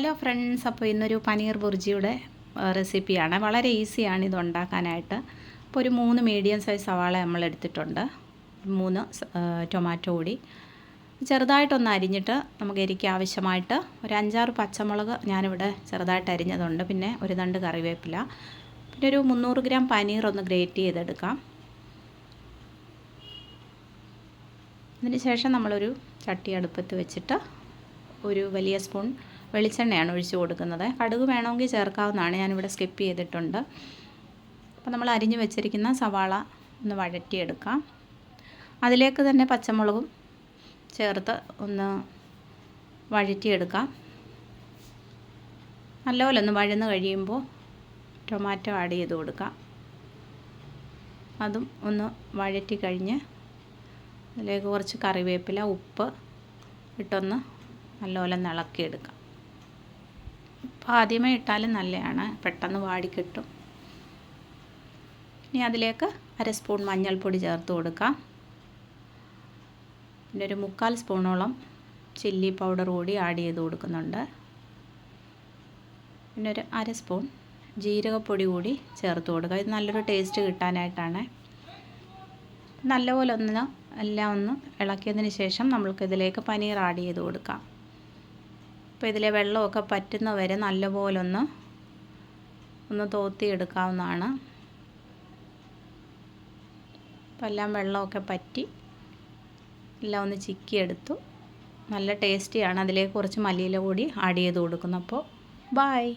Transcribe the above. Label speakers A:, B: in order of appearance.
A: Hello friends അപ്പോൾ ഇന്നൊരു പനീർ ബുർജിയുടെ റെസിപ്പിയാണ് വളരെ ഈസിയാണ് ഇത് ഉണ്ടാക്കാനായിട്ട് അപ്പോൾ ഒരു മൂന്ന് മീഡിയം സൈസ് സവാള നമ്മൾ എടുത്തിട്ടുണ്ട് മൂന്ന് ടൊമാറ്റോ കൂടി. ചെറുതായിട്ടൊന്ന് അരിഞ്ഞിട്ട് നമുക്ക് എരിക്ക് ആവശ്യമായിട്ട് ഒരു അഞ്ചാറ് പച്ചമുളക് ഞാനിവിടെ ചെറുതായിട്ട് അരിഞ്ഞതുണ്ട്. പിന്നെ ഒരു രണ്ട് കറിവേപ്പില. പിന്നെ ഒരു മുന്നൂറ് ഗ്രാം പനീർ ഒന്ന് ഗ്രേറ്റ് ചെയ്തെടുക്കാം. അതിന് ശേഷം നമ്മളൊരു ചട്ടി അടുപ്പത്ത് വെച്ചിട്ട് ഒരു വലിയ സ്പൂൺ വെളിച്ചെണ്ണയാണ് ഒഴിച്ചു കൊടുക്കുന്നത്. കടുക് വേണമെങ്കിൽ ചേർക്കാവുന്നതാണ്. ഞാനിവിടെ സ്കിപ്പ് ചെയ്തിട്ടുണ്ട്. അപ്പോൾ നമ്മൾ അരിഞ്ഞു വെച്ചിരിക്കുന്ന സവാള ഒന്ന് വഴറ്റിയെടുക്കാം. അതിലേക്ക് തന്നെ പച്ചമുളകും ചേർത്ത് ഒന്ന് വഴറ്റിയെടുക്കാം. നല്ലപോലെ ഒന്ന് വഴന്ന് കഴിയുമ്പോൾ ടൊമാറ്റോ ആഡ് ചെയ്ത് കൊടുക്കാം. അതും ഒന്ന് വഴറ്റി കഴിഞ്ഞ് അതിലേക്ക് കുറച്ച് കറിവേപ്പില ഉപ്പ് ഇട്ടൊന്ന് നല്ലപോലെ ഇളക്കിയെടുക്കാം അപ്പോൾ ആദ്യമേ ഇട്ടാലും നല്ലതാണ് പെട്ടെന്ന് വാടിക്കിട്ടും ഇനി അതിലേക്ക് അര സ്പൂൺ മഞ്ഞൾപ്പൊടി ചേർത്ത് കൊടുക്കാം. പിന്നെ ഒരു മുക്കാൽ സ്പൂണോളം ചില്ലി പൗഡർ കൂടി ആഡ് ചെയ്ത് കൊടുക്കുന്നുണ്ട്. പിന്നെ ഒരു അര സ്പൂൺ ജീരകപ്പൊടി കൂടി ചേർത്ത് കൊടുക്കുക. ഇത് നല്ലൊരു ടേസ്റ്റ് കിട്ടാനായിട്ടാണ്. നല്ലപോലെ ഒന്ന് എല്ലാം ഒന്ന് ഇളക്കിയതിന് ശേഷം നമ്മൾക്ക് ഇതിലേക്ക് പനീർ ആഡ് ചെയ്ത് കൊടുക്കാം. അപ്പോൾ ഇതിലെ വെള്ളമൊക്കെ പറ്റുന്ന വരെ നല്ലപോലെ ഒന്ന് ഒന്ന് തോത്തി എടുക്കാവുന്നതാണ് അപ്പോൾ എല്ലാം വെള്ളമൊക്കെ പറ്റി. എല്ലാം ഒന്ന് ചിക്കിയെടുത്തു. നല്ല ടേസ്റ്റിയാണ്. അതിലേക്ക് കുറച്ച് മല്ലിയില കൂടി ആഡ് ചെയ്ത് കൊടുക്കുന്നു അപ്പോൾ ബായ്